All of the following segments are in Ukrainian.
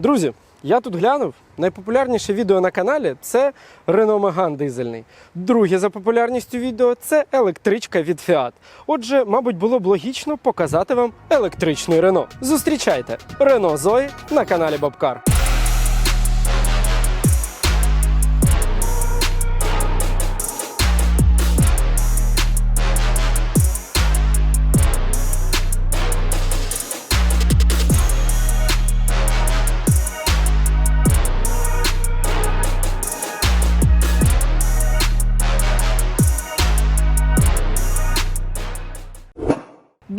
Друзі, я тут глянув. Найпопулярніше відео на каналі це Renault Megane дизельний. Друге за популярністю відео це електричка від Fiat. Отже, мабуть, було б логічно показати вам електричний Renault. Зустрічайте Renault Zoe на каналі Бабкар.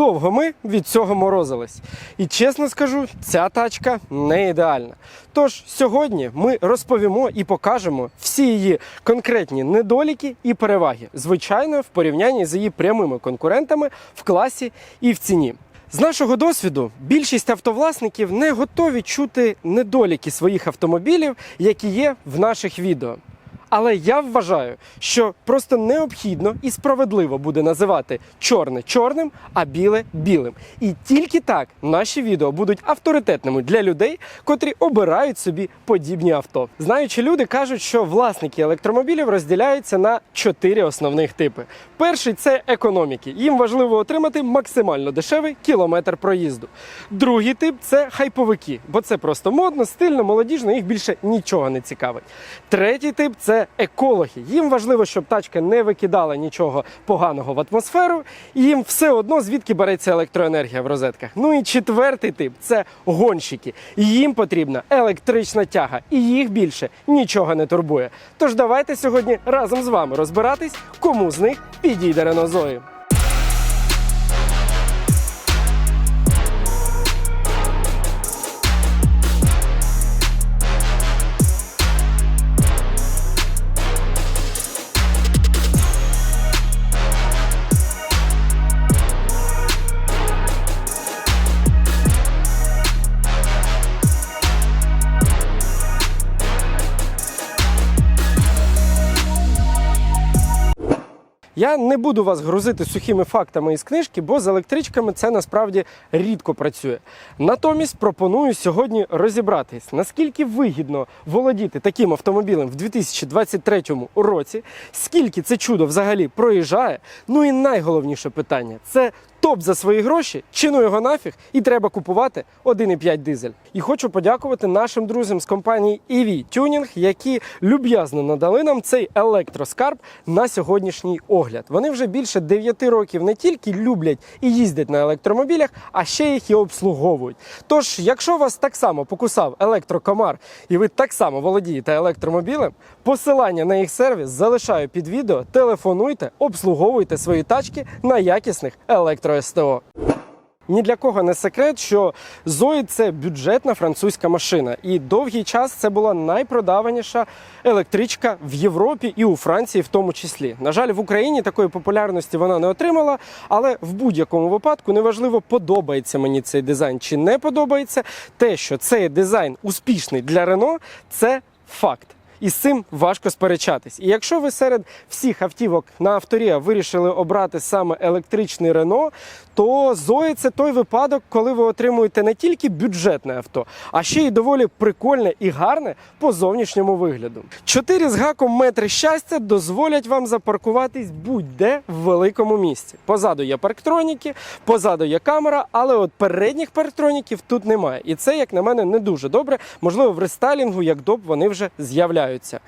Довго ми від цього морозились. І чесно скажу, ця тачка не ідеальна. Тож сьогодні ми розповімо і покажемо всі її конкретні недоліки і переваги, звичайно, в порівнянні з її прямими конкурентами в класі і в ціні. З нашого досвіду більшість автовласників не готові чути недоліки своїх автомобілів, які є в наших відео. Але я вважаю, що просто необхідно і справедливо буде називати чорне чорним, а біле білим. І тільки так наші відео будуть авторитетними для людей, котрі обирають собі подібні авто. Знаючи люди кажуть, що власники електромобілів розділяються на чотири основних типи. Перший це економіки. Їм важливо отримати максимально дешевий кілометр проїзду. Другий тип це хайповики, бо це просто модно, стильно, молодіжно, їх більше нічого не цікавить. Третій тип це екологи. Їм важливо, щоб тачка не викидала нічого поганого в атмосферу, і їм все одно звідки береться електроенергія в розетках. Ну і четвертий тип це гонщики. Їм потрібна електрична тяга, і їх більше нічого не турбує. Тож давайте сьогодні разом з вами розбиратись, кому з них підійде Zoe. Я не буду вас грузити сухими фактами із книжки, бо з електричками це насправді рідко працює. Натомість пропоную сьогодні розібратись, наскільки вигідно володіти таким автомобілем в 2023 році, скільки це чудо взагалі проїжджає. Ну і найголовніше питання це топ за свої гроші, чи ну його нафіг, і треба купувати 1,5 дизель. І хочу подякувати нашим друзям з компанії EV Tuning, які люб'язно надали нам цей електроскарб на сьогоднішній огляд. Вони вже більше 9 років не тільки люблять і їздять на електромобілях, а ще їх і обслуговують. Тож, якщо вас так само покусав електрокомар, і ви так само володієте електромобілем, посилання на їх сервіс залишаю під відео. Телефонуйте, обслуговуйте свої тачки на якісних електро СТО. Ні для кого не секрет, що Zoe – це бюджетна французька машина, і довгий час це була найпродаваніша електричка в Європі і у Франції, в тому числі. На жаль, в Україні такої популярності вона не отримала, але в будь-якому випадку неважливо, подобається мені цей дизайн чи не подобається. Те, що цей дизайн успішний для Renault, це факт. І з цим важко сперечатись. І якщо ви серед всіх автівок на авторія вирішили обрати саме електричний Рено, то Zoe – це той випадок, коли ви отримуєте не тільки бюджетне авто, а ще й доволі прикольне і гарне по зовнішньому вигляду. Чотири з гаком метри щастя дозволять вам запаркуватись будь-де в великому місці. Позаду є парктроніки, позаду є камера, але от передніх парктроніків тут немає. І це, як на мене, не дуже добре. Можливо, в рестайлінгу, як доп, вони вже з'являються.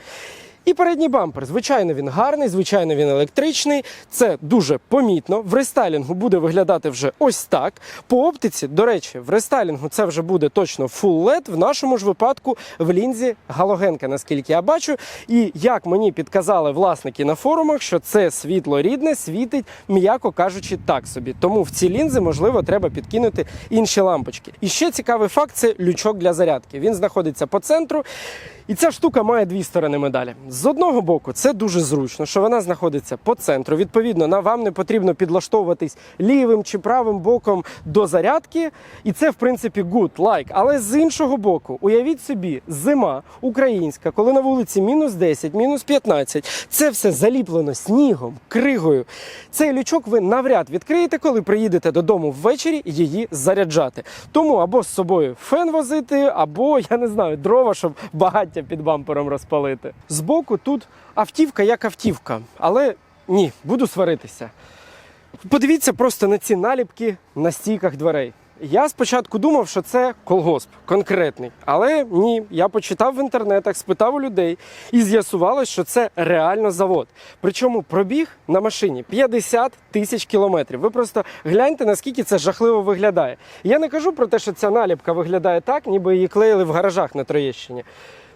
І передній бампер, звичайно, він гарний, звичайно, він електричний. Це дуже помітно. В рестайлінгу буде виглядати вже ось так. По оптиці, до речі, в рестайлінгу це вже буде точно Full LED, в нашому ж випадку в лінзі галогенка, наскільки я бачу. І як мені підказали власники на форумах, що це світло рідне світить, м'яко кажучи, так собі. Тому в ці лінзи, можливо, треба підкинути інші лампочки. І ще цікавий факт це лючок для зарядки. Він знаходиться по центру. І ця штука має дві сторони медалі. З одного боку, це дуже зручно, що вона знаходиться по центру. Відповідно, вам не потрібно підлаштовуватись лівим чи правим боком до зарядки. І це, в принципі, good, like. Але з іншого боку, уявіть собі, зима українська, коли на вулиці мінус 10, мінус 15, це все заліплено снігом, кригою. Цей лючок ви навряд відкриєте, коли приїдете додому ввечері її заряджати. Тому або з собою фен возити, або я не знаю, дрова, щоб багаття під бампером розпалити. Збоку тут автівка як автівка, але ні, буду сваритися. Подивіться просто на ці наліпки на стійках дверей. Я спочатку думав, що це колгосп конкретний, але ні, я почитав в інтернетах, спитав у людей і з'ясувалось, що це реально завод. Причому пробіг на машині 50 тисяч кілометрів. Ви просто гляньте, наскільки це жахливо виглядає. Я не кажу про те, що ця наліпка виглядає так, ніби її клеїли в гаражах на Троєщині.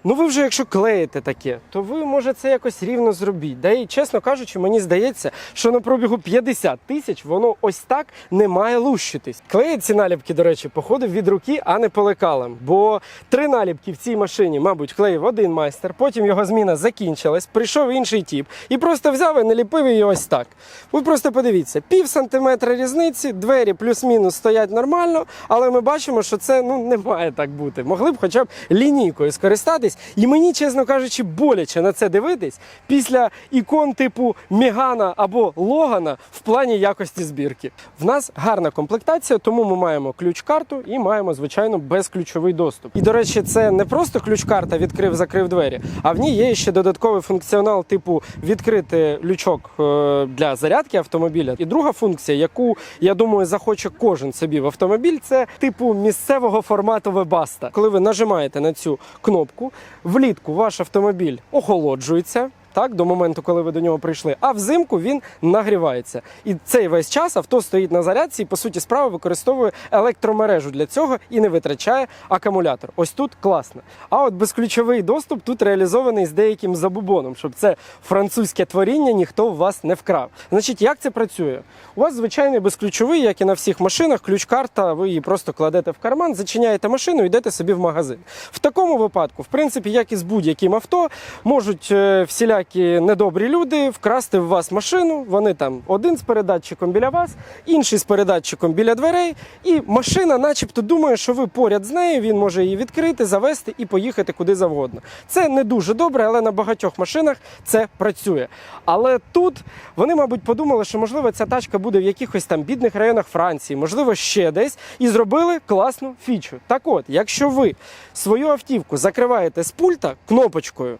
Ну ви вже якщо клеїте таке, то ви може це якось рівно зробіть. Да і чесно кажучи, мені здається, що на пробігу 50 тисяч воно ось так не має лущитись. Клеїть ці наліпки, до речі, походив від руки, а не по лекалам. Бо три наліпки в цій машині, мабуть, клеїв один майстер. Потім його зміна закінчилась, прийшов інший тіп і просто взяв і наліпив її ось так. Ви просто подивіться, пів сантиметра різниці, двері плюс-мінус стоять нормально, але ми бачимо, що це ну не має так бути. Могли б хоча б лінійкою скористатись. І мені, чесно кажучи, боляче на це дивитись після ікон типу Мегана або Логана в плані якості збірки. В нас гарна комплектація, тому ми маємо ключ-карту і маємо, звичайно, безключовий доступ. І, до речі, це не просто ключ-карта відкрив-закрив двері, а в ній є ще додатковий функціонал, типу відкрити лючок е, для зарядки автомобіля. І друга функція, яку я думаю, захоче кожен собі в автомобіль, це типу місцевого формату вебаста. Коли ви нажимаєте на цю кнопку, влітку ваш автомобіль охолоджується. Так, до моменту, коли ви до нього прийшли, а взимку він нагрівається. І цей весь час авто стоїть на зарядці і, по суті, справи використовує електромережу для цього і не витрачає акумулятор. Ось тут класно. А от безключовий доступ тут реалізований з деяким забубоном, щоб це французьке творіння ніхто у вас не вкрав. Значить, як це працює? У вас звичайний безключовий, як і на всіх машинах, ключ-карта, ви її просто кладете в карман, зачиняєте машину і йдете собі в магазин. В такому випадку, в принципі, як і з будь-яким авто, можуть е, всілякі недобрі люди вкрасти в вас машину. Вони там один з передатчиком біля вас, інший з передатчиком біля дверей, і машина, начебто, думає, що ви поряд з нею, він може її відкрити, завести і поїхати куди завгодно. Це не дуже добре, але на багатьох машинах це працює. Але тут вони, мабуть, подумали, що можливо ця тачка буде в якихось там бідних районах Франції, можливо, ще десь, і зробили класну фічу. Так от, якщо ви свою автівку закриваєте з пульта кнопочкою.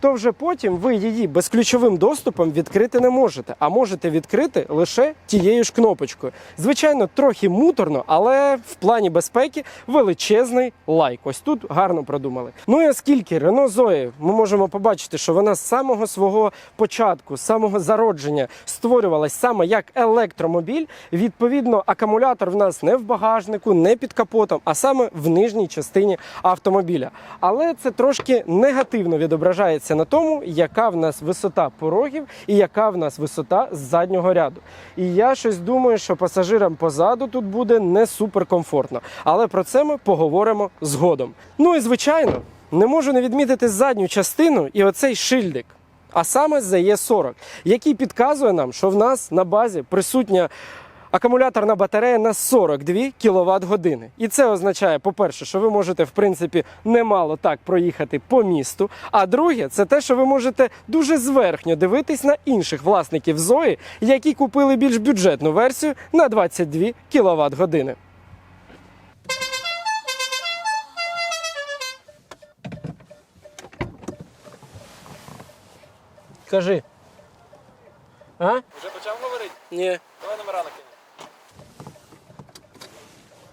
То вже потім ви її безключовим доступом відкрити не можете, а можете відкрити лише тією ж кнопочкою. Звичайно, трохи муторно, але в плані безпеки величезний лайк. Ось тут гарно продумали. Ну і оскільки Renault Zoe ми можемо побачити, що вона з самого свого початку, з самого зародження створювалась саме як електромобіль. Відповідно, акумулятор в нас не в багажнику, не під капотом, а саме в нижній частині автомобіля. Але це трошки негативно відображається на тому, яка в нас висота порогів і яка в нас висота з заднього ряду. І я щось думаю, що пасажирам позаду тут буде не суперкомфортно. Але про це ми поговоримо згодом. Ну і звичайно, не можу не відмітити задню частину і оцей шильдик. А саме ZE 40 який підказує нам, що в нас на базі присутня акумуляторна батарея на 42 кВт години. І це означає, по-перше, що ви можете, в принципі, немало так проїхати по місту. А друге, це те, що ви можете дуже зверхньо дивитись на інших власників Зої, які купили більш бюджетну версію на 22 кВт години. Кажи. А? Вже почав говорити? Ні. Давай номера накинь.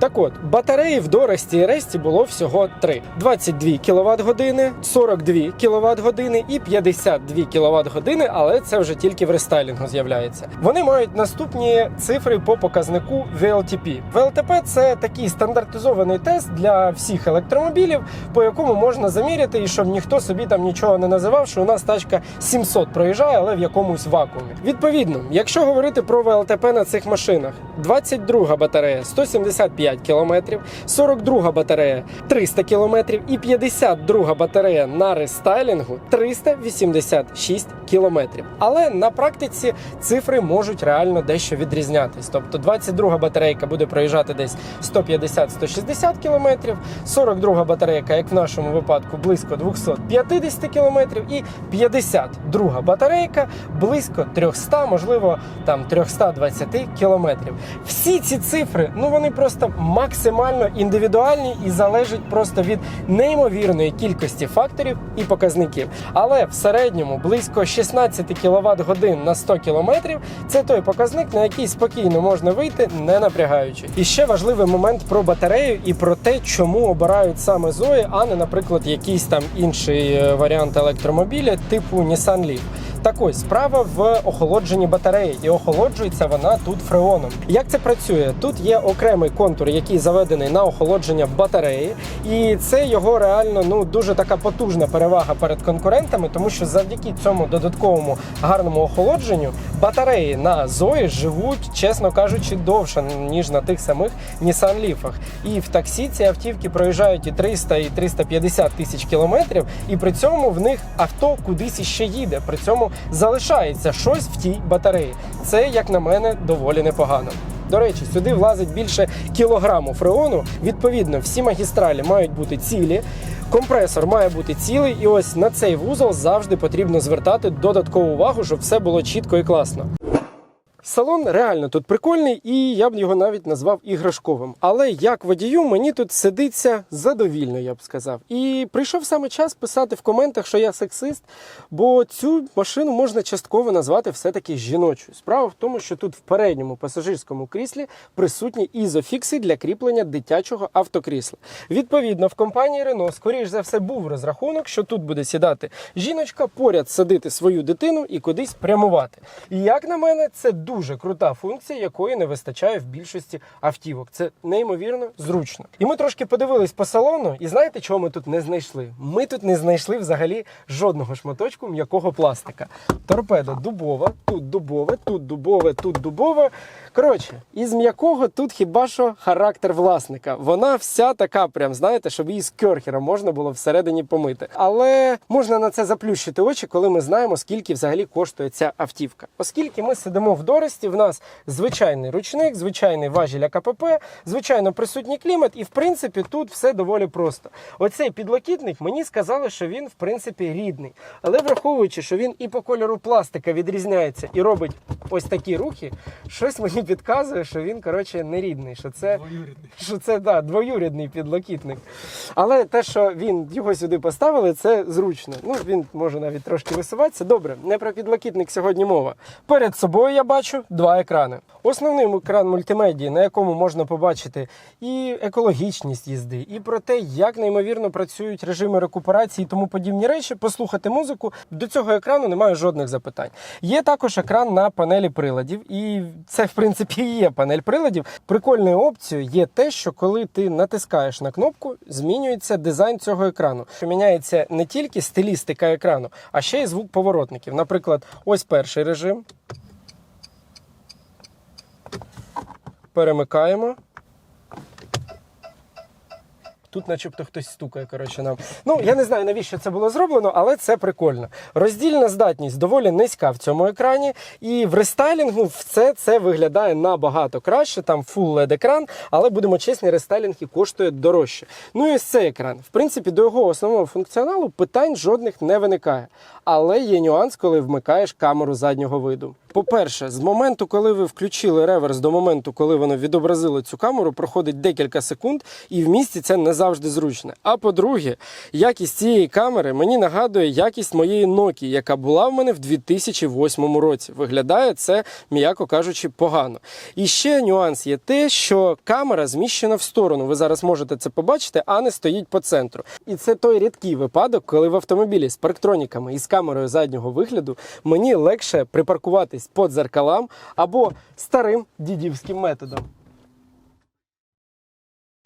Так от, батареї в Дорості і Ресті було всього три: 22 кВт години, 42 кВт години і 52 кВт години, але це вже тільки в рестайлінгу з'являється. Вони мають наступні цифри по показнику VLTP. VLTP – це такий стандартизований тест для всіх електромобілів, по якому можна заміряти, і щоб ніхто собі там нічого не називав, що у нас тачка 700 проїжджає, але в якомусь вакуумі. Відповідно, якщо говорити про ВЛТП на цих машинах, 22 батарея 175 км, 42 батарея 300 км і 52 батарея на рестайлінгу 386 км. Але на практиці цифри можуть реально дещо відрізнятись. Тобто 22 батарейка буде проїжджати десь 150-160 км, 42 батарейка, як в нашому випадку, близько 250 км, і 52 батарейка близько 300, можливо, там 320 км. Всі ці цифри, ну вони просто максимально індивідуальні і залежать просто від неймовірної кількості факторів і показників. Але в середньому близько 16 кВт годин на 100 км це той показник, на який спокійно можна вийти, не напрягаючи. І ще важливий момент про батарею і про те, чому обирають саме Zoe, а не, наприклад, якийсь там інший е, варіант електромобіля типу Nissan Leaf. Так ось справа в охолодженні батареї, і охолоджується вона тут фреоном. Як це працює? Тут є окремий контур, який заведений на охолодження батареї, і це його реально ну дуже така потужна перевага перед конкурентами, тому що завдяки цьому додатковому гарному охолодженню батареї на Zoe живуть, чесно кажучи, довше ніж на тих самих Nissan Leaf. І в таксі ці автівки проїжджають і 300, і 350 тисяч кілометрів, і при цьому в них авто кудись іще їде. При цьому залишається щось в тій батареї. Це, як на мене, доволі непогано. До речі, сюди влазить більше кілограму фреону. Відповідно, всі магістралі мають бути цілі. Компресор має бути цілий, і ось на цей вузол завжди потрібно звертати додаткову увагу, щоб все було чітко і класно. Салон реально тут прикольний, і я б його навіть назвав іграшковим. Але як водію, мені тут сидиться задовільно, я б сказав. І прийшов саме час писати в коментах, що я сексист, бо цю машину можна частково назвати все-таки жіночою. Справа в тому, що тут в передньому пасажирському кріслі присутні ізофікси для кріплення дитячого автокрісла. Відповідно, в компанії Renault, скоріш за все, був розрахунок, що тут буде сідати жіночка, поряд садити свою дитину і кудись прямувати. І як на мене, це дуже крута функція, якої не вистачає в більшості автівок. Це неймовірно зручно. І ми трошки подивились по салону, і знаєте, чого ми тут не знайшли? Ми тут не знайшли взагалі жодного шматочку м'якого пластика. Торпеда дубова, тут дубове, тут дубове, тут дубове. Коротше, із м'якого тут хіба що характер власника. Вона вся така, прям знаєте, щоб її з кьорхера можна було всередині помити. Але можна на це заплющити очі, коли ми знаємо, скільки взагалі коштує ця автівка. Оскільки ми сидимо в Дорості, в нас звичайний ручник, звичайний важіль АКПП, звичайно, присутній клімат, і в принципі тут все доволі просто. Оцей підлокітник мені сказали, що він в принципі рідний. Але враховуючи, що він і по кольору пластика відрізняється і робить ось такі рухи, щось мені підказує, що він коротше не рідний. Що це що це да, двоюрідний підлокітник. Але те, що він його сюди поставили, це зручно. Ну він може навіть трошки висуватися. Добре, не про підлокітник сьогодні мова. Перед собою я бачу два екрани. Основний екран мультимедії, на якому можна побачити і екологічність їзди, і про те, як неймовірно працюють режими рекуперації і тому подібні речі, послухати музику. До цього екрану немає жодних запитань. Є також екран на панелі приладів, і це в принципі є панель приладів. Прикольною опцією є те, що коли ти натискаєш на кнопку, змінюється дизайн цього екрану. Що Міняється не тільки стилістика екрану, а ще й звук поворотників. Наприклад, ось перший режим. Перемикаємо. Тут, начебто, хтось стукає, коротше, нам. Ну, я не знаю, навіщо це було зроблено, але це прикольно. Роздільна здатність доволі низька в цьому екрані, і в рестайлінгу все це виглядає набагато краще. Там full LED екран, але будемо чесні, рестайлінг і коштує дорожче. Ну і ось цей екран. В принципі, до його основного функціоналу питань жодних не виникає. Але є нюанс, коли вмикаєш камеру заднього виду. По-перше, з моменту, коли ви включили реверс, до моменту, коли воно відобразило цю камеру, проходить декілька секунд, і в місті це не завжди зручно. А по-друге, якість цієї камери мені нагадує якість моєї Nokia, яка була в мене в 2008 році. Виглядає це, м'яко кажучи, погано. І ще нюанс є те, що камера зміщена в сторону. Ви зараз можете це побачити, а не стоїть по центру. І це той рідкий випадок, коли в автомобілі з парктроніками і з камерою заднього вигляду мені легше припаркуватись по дзеркалам або старим дідівським методом.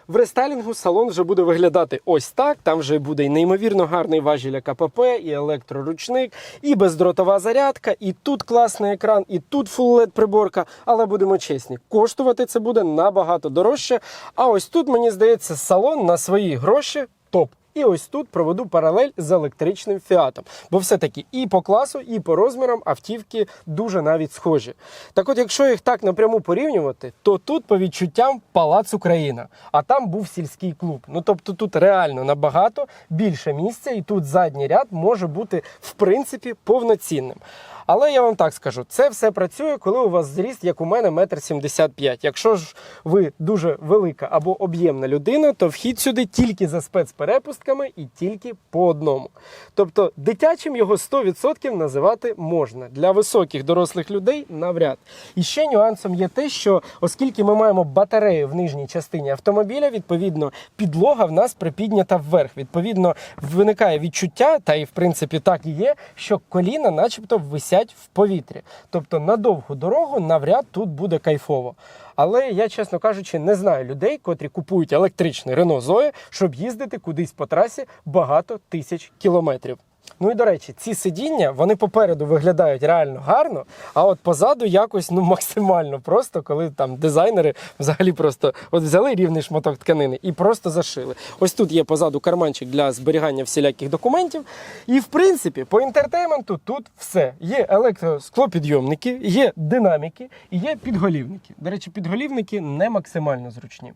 В рестайлінгу салон вже буде виглядати ось так. Там вже буде і неймовірно гарний важіль КПП, і електроручник, і бездротова зарядка, і тут класний екран, і тут LED приборка. Але будемо чесні, коштувати це буде набагато дорожче. А ось тут, мені здається, салон на свої гроші топ. І ось тут проведу паралель з електричним фіатом. Бо все-таки і по класу, і по розмірам автівки дуже навіть схожі. Так от, якщо їх так напряму порівнювати, то тут по відчуттям Палац Україна, а там був сільський клуб. Ну тобто тут реально набагато більше місця, і тут задній ряд може бути в принципі повноцінним. Але я вам так скажу, це все працює, коли у вас зріст, як у мене, метр сімдесят п'ять. Якщо ж ви дуже велика або об'ємна людина, то вхід сюди тільки за спецперепустками і тільки по одному. Тобто дитячим його 100% називати можна. Для високих дорослих людей навряд. І ще нюансом є те, що оскільки ми маємо батарею в нижній частині автомобіля, відповідно, підлога в нас припіднята вверх. Відповідно, виникає відчуття, та і в принципі так і є, що коліна, начебто, висять в повітрі. Тобто на довгу дорогу навряд тут буде кайфово. Але я, чесно кажучи, не знаю людей, котрі купують електричний Renault Zoe, щоб їздити кудись по трасі багато тисяч кілометрів. Ну і до речі, ці сидіння вони попереду виглядають реально гарно, а от позаду якось ну максимально просто, коли там дизайнери взагалі просто от взяли рівний шматок тканини і просто зашили. Ось тут є позаду карманчик для зберігання всіляких документів. І в принципі, по інтертейменту тут все. Є електросклопідйомники, є динаміки і є підголівники. До речі, підголівники не максимально зручні.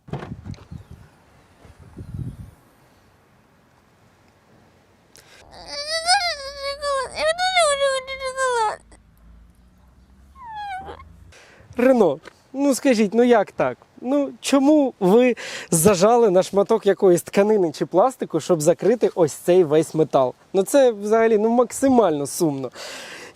Рено, ну скажіть, ну як так? Ну чому ви зажали на шматок якоїсь тканини чи пластику, щоб закрити ось цей весь метал? Ну це взагалі ну максимально сумно.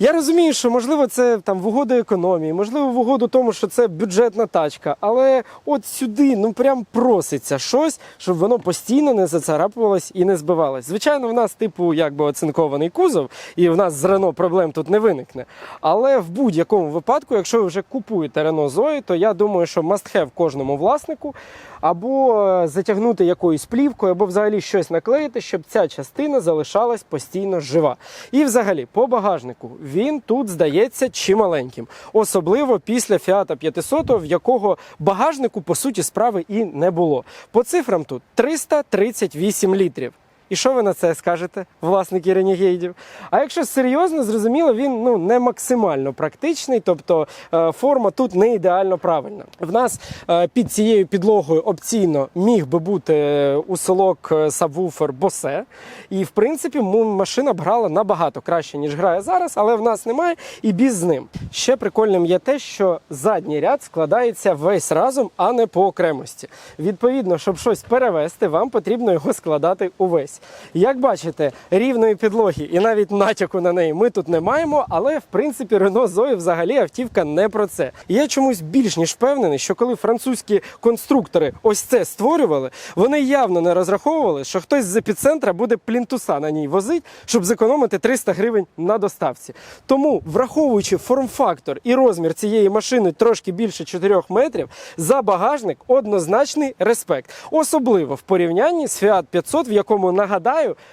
Я розумію, що можливо це там в угоду економії, можливо, в угоду тому, що це бюджетна тачка, але от сюди ну прям проситься щось, щоб воно постійно не зацарапувалось і не збивалось. Звичайно, в нас типу якби оцинкований кузов, і в нас з Рено проблем тут не виникне. Але в будь-якому випадку, якщо ви вже купуєте Renault Zoe, то я думаю, що must have кожному власнику або е, затягнути якоюсь плівкою, або взагалі щось наклеїти, щоб ця частина залишалась постійно жива. І взагалі, по багажнику він тут здається чималеньким, особливо після Фіата 500, в якого багажнику по суті справи і не було. По цифрам тут 338 літрів. І що ви на це скажете, власники ренігейдів? А якщо серйозно, зрозуміло, він ну не максимально практичний, тобто е, форма тут не ідеально правильна. В нас е, під цією підлогою опційно міг би бути е, усилок сабвуфер Bose. І в принципі машина б грала набагато краще, ніж грає зараз, але в нас немає і біз з ним. Ще прикольним є те, що задній ряд складається весь разом, а не по окремості. Відповідно, щоб щось перевести, вам потрібно його складати увесь. Як бачите, рівної підлоги і навіть натяку на неї ми тут не маємо, але в принципі Renault Zoe взагалі автівка не про це. Я чомусь більш ніж впевнений, що коли французькі конструктори ось це створювали, вони явно не розраховували, що хтось з епіцентра буде плінтуса на ній возить, щоб зекономити 300 гривень на доставці. Тому, враховуючи форм-фактор і розмір цієї машини трошки більше 4 метрів, за багажник однозначний респект, особливо в порівнянні з Fiat 500, в якому нагадаю,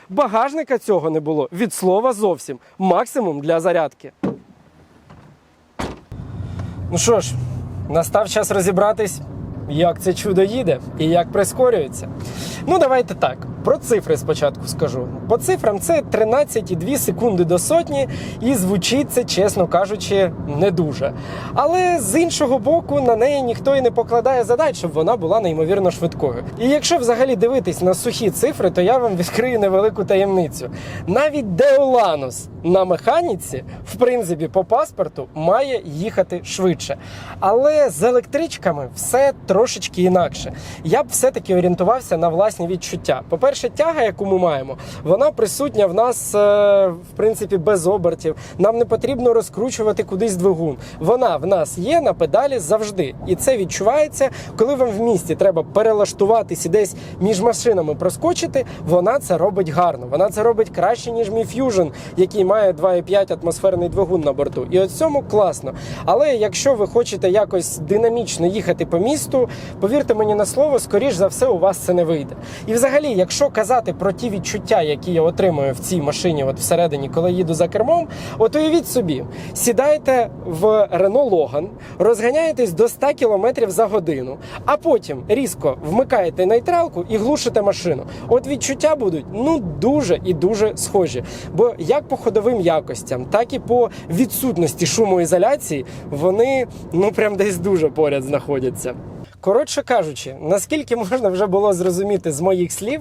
багажника цього не було. Від слова зовсім, максимум для зарядки. Ну що ж, настав час розібратись, як це чудо їде і як прискорюється. Ну, давайте так. Про цифри спочатку скажу. По цифрам це 13,2 секунди до сотні, і звучить це, чесно кажучи, не дуже. Але з іншого боку, на неї ніхто і не покладає задач, щоб вона була неймовірно швидкою. І якщо взагалі дивитись на сухі цифри, то я вам відкрию невелику таємницю. Навіть Деоланус на механіці, в принципі, по паспорту має їхати швидше. Але з електричками все трошечки інакше. Я б все-таки орієнтувався на власні відчуття. По-перше, тяга, яку ми маємо, вона присутня в нас е, в принципі без обертів. Нам не потрібно розкручувати кудись двигун. Вона в нас є на педалі завжди, і це відчувається, коли вам в місті треба перелаштуватись і десь між машинами проскочити. Вона це робить гарно. Вона це робить краще ніж мій Fusion, який має 2,5 атмосферний двигун на борту. І от цьому класно. Але якщо ви хочете якось динамічно їхати по місту, повірте мені на слово, скоріш за все, у вас це не вийде. І взагалі, якщо казати про ті відчуття, які я отримую в цій машині, от всередині, коли їду за кермом, от уявіть собі, сідайте в Renault Logan, розганяєтесь до 100 км за годину, а потім різко вмикаєте нейтралку і глушите машину. От відчуття будуть ну дуже і дуже схожі. Бо як по ходовим якостям, так і по відсутності шумоізоляції, вони ну прям десь дуже поряд знаходяться. Коротше кажучи, наскільки можна вже було зрозуміти з моїх слів,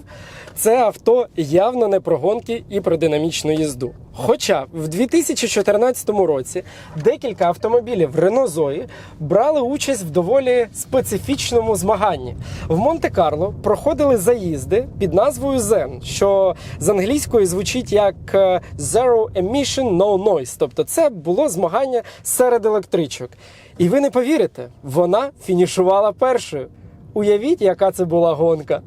це авто явно не про гонки і про динамічну їзду. Хоча в 2014 році декілька автомобілів Renault Zoe брали участь в доволі специфічному змаганні. В Монте-Карло проходили заїзди під назвою Zen, що з англійської звучить як е, Zero Emission No Noise. Тобто це було змагання серед електричок. І ви не повірите, вона фінішувала першою. Уявіть, яка це була гонка.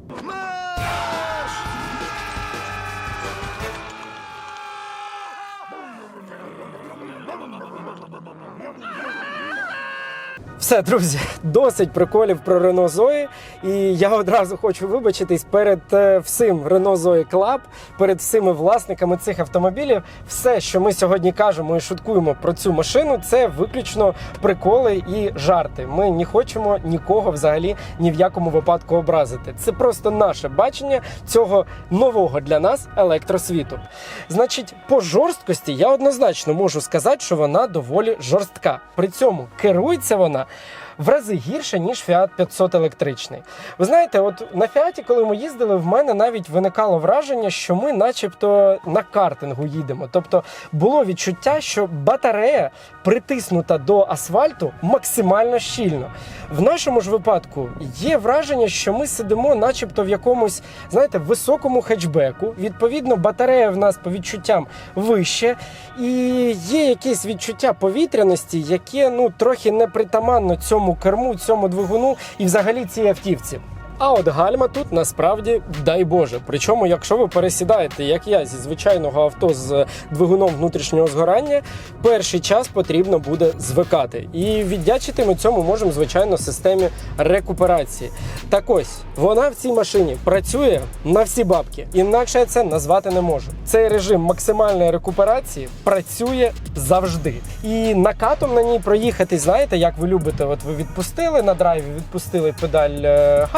Все, друзі, досить приколів про Renault Zoe. І я одразу хочу вибачитись перед е, всім Renault Zoe Club, перед всіми власниками цих автомобілів. Все, що ми сьогодні кажемо і шуткуємо про цю машину, це виключно приколи і жарти. Ми не хочемо нікого взагалі ні в якому випадку образити. Це просто наше бачення цього нового для нас електросвіту. Значить, по жорсткості я однозначно можу сказати, що вона доволі жорстка. При цьому керується вона. В рази гірше, ніж Fiat 500 електричний. Ви знаєте, от на Фіаті, коли ми їздили, в мене навіть виникало враження, що ми, начебто, на картингу їдемо. Тобто було відчуття, що батарея притиснута до асфальту максимально щільно. В нашому ж випадку є враження, що ми сидимо, начебто, в якомусь, знаєте, високому хетчбеку. Відповідно, батарея в нас по відчуттям вище, і є якесь відчуття повітряності, яке ну трохи непритаманно цьому керму, цьому двигуну і взагалі цій автівці. А от гальма тут насправді дай Боже. Причому, якщо ви пересідаєте, як я, зі звичайного авто з двигуном внутрішнього згорання, перший час потрібно буде звикати. І віддячити ми цьому можемо, звичайно, системі рекуперації. Так ось вона в цій машині працює на всі бабки. Інакше я це назвати не можу. Цей режим максимальної рекуперації працює завжди. І накатом на ній проїхати, знаєте, як ви любите, от ви відпустили на драйві, відпустили педаль е,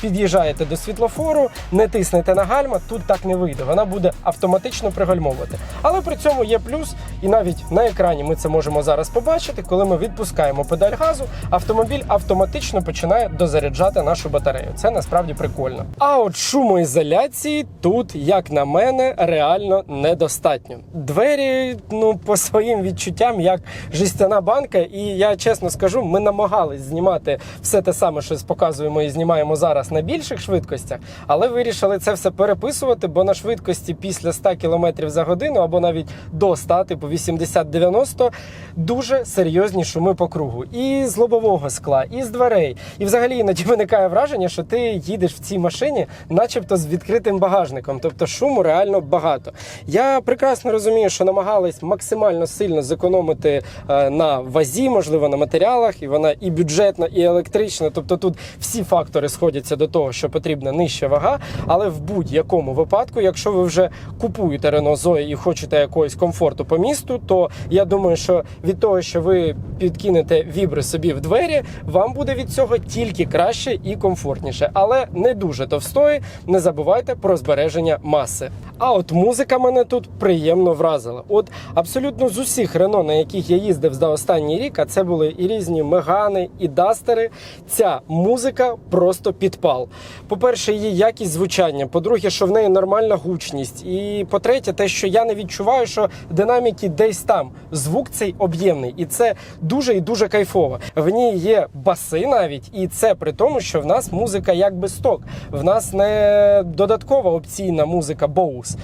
під'їжджаєте до світлофору, не тиснете на гальма, тут так не вийде. Вона буде автоматично пригальмовувати. Але при цьому є плюс, і навіть на екрані ми це можемо зараз побачити. Коли ми відпускаємо педаль газу, автомобіль автоматично починає дозаряджати нашу батарею. Це насправді прикольно. А от шумоізоляції тут, як на мене, реально недостатньо. Двері, ну по своїм відчуттям, як жестяна банка, і я чесно скажу, ми намагались знімати все те саме, що показуємо і знімаємо зараз на більших швидкостях, але вирішили це все переписувати, бо на швидкості після 100 км за годину або навіть до 100, типу 80-90, дуже серйозні шуми по кругу. І з лобового скла, і з дверей. І взагалі іноді виникає враження, що ти їдеш в цій машині, начебто з відкритим багажником. Тобто шуму реально багато. Я прекрасно розумію, що намагались максимально сильно зекономити е, на вазі, можливо, на матеріалах, і вона і бюджетна, і електрична. Тобто тут всі фактори схожі. Сходяться до того, що потрібна нижча вага, але в будь-якому випадку, якщо ви вже купуєте Renault Zoe і хочете якогось комфорту по місту, то я думаю, що від того, що ви підкинете вібри собі в двері, вам буде від цього тільки краще і комфортніше, але не дуже товстої. Не забувайте про збереження маси. А от музика мене тут приємно вразила. От абсолютно з усіх Рено, на яких я їздив за останній рік, а це були і різні мегани, і дастери. Ця музика просто підпал. По-перше, її якість звучання. По-друге, що в неї нормальна гучність. І по-третє, те, що я не відчуваю, що динаміки десь там. Звук цей об'ємний, і це дуже і дуже кайфово. В ній є баси навіть, і це при тому, що в нас музика якби сток. В нас не додаткова опційна музика Bose.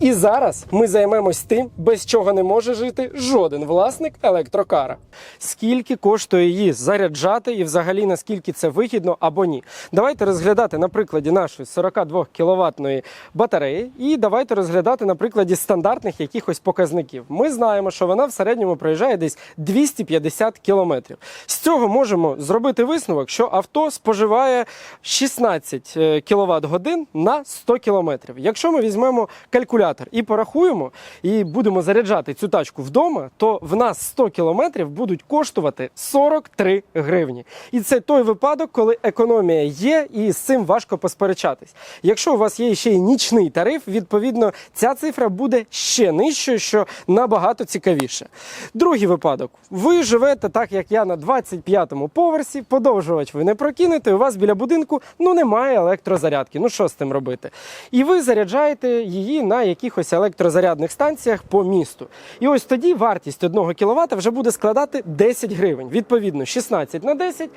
І зараз ми займемось тим, без чого не може жити жоден власник електрокара. Скільки коштує її заряджати і взагалі наскільки це вигідно або ні. Давайте розглядати на прикладі нашої 42 кіловатної батареї, і давайте розглядати на прикладі стандартних якихось показників. Ми знаємо, що вона в середньому проїжджає десь 250 кілометрів. З цього можемо зробити висновок, що авто споживає 16 кВт годин на 100 кілометрів. Якщо ми візьмемо калькулятор і порахуємо, і будемо заряджати цю тачку вдома, то в нас 100 кілометрів будуть коштувати 43 гривні. І це той випадок, коли економія є, і з цим важко посперечатись. Якщо у вас є ще й нічний тариф, відповідно ця цифра буде ще нижчою, що набагато цікавіше. Другий випадок: ви живете так, як я на 25-му поверсі, подовжувач ви не прокинете, у вас біля будинку ну немає електрозарядки. Ну що з тим робити? І ви заряджаєте її на якихось електрозарядних станціях по місту. І ось тоді вартість 1 кВт вже буде складати 10 гривень. Відповідно, 16 на 10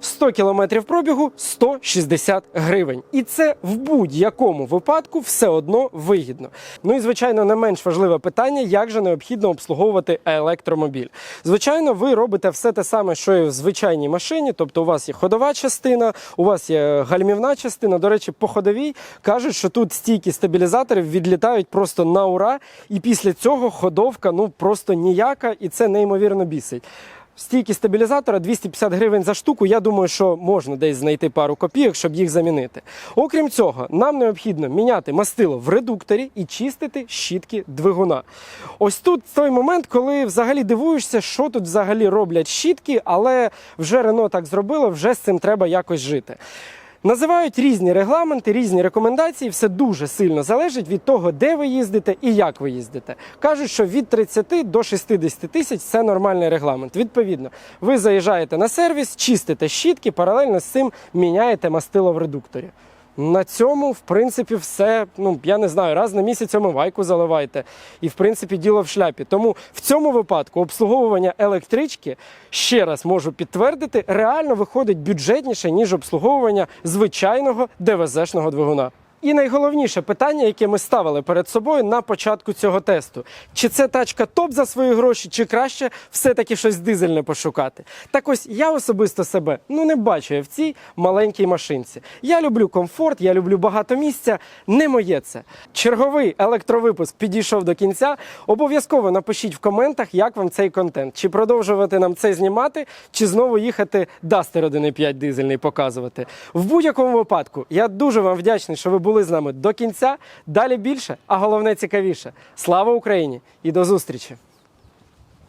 100 кілометрів пробігу 160 гривень. І це в будь-якому випадку все одно вигідно. Ну і звичайно, не менш важливе питання, як же необхідно обслуговувати електромобіль. Звичайно, ви робите все те саме, що і в звичайній машині, тобто у вас є ходова частина, у вас є гальмівна частина. До речі, по ходовій кажуть, що тут стійки стабілізаторів відлітають просто на ура, і після цього ходовка ну просто ніяка, і це неймовірно бісить. Стійки стабілізатора 250 гривень за штуку. Я думаю, що можна десь знайти пару копійок, щоб їх замінити. Окрім цього, нам необхідно міняти мастило в редукторі і чистити щітки двигуна. Ось тут той момент, коли взагалі дивуєшся, що тут взагалі роблять щітки, але вже Рено так зробило, вже з цим треба якось жити. Називають різні регламенти, різні рекомендації. Все дуже сильно залежить від того, де ви їздите і як ви їздите. Кажуть, що від 30 до 60 тисяч це нормальний регламент. Відповідно, ви заїжджаєте на сервіс, чистите щітки, паралельно з цим міняєте мастило в редукторі. На цьому, в принципі, все. Ну я не знаю, раз на місяць омивайку заливайте. І в принципі діло в шляпі. Тому в цьому випадку обслуговування електрички ще раз можу підтвердити, реально виходить бюджетніше ніж обслуговування звичайного ДВЗ-шного двигуна. І найголовніше питання, яке ми ставили перед собою на початку цього тесту: чи це тачка топ за свої гроші, чи краще все-таки щось дизельне пошукати? Так ось я особисто себе ну не бачу я в цій маленькій машинці. Я люблю комфорт, я люблю багато місця. Не моє це. Черговий електровипуск підійшов до кінця. Обов'язково напишіть в коментах, як вам цей контент. Чи продовжувати нам це знімати, чи знову їхати Duster 1.5 дизельний показувати. В будь-якому випадку я дуже вам вдячний, що ви були з нами до кінця. Далі більше, а головне цікавіше. Слава Україні і до зустрічі!